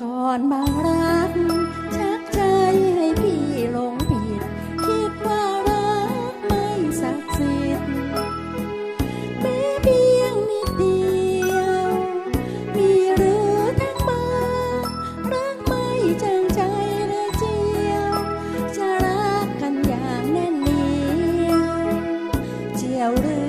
ก่อนบางรักชักใจให้พี่หลงผิด คิดว่ารักไม่ศักดิ์สิทธิ์แม้เพียงนิดเดียว มีหรือทั้งบารักไม่จังใจเลยเจียว จะรักกันอย่างแน่นเนียวเจียวหรือ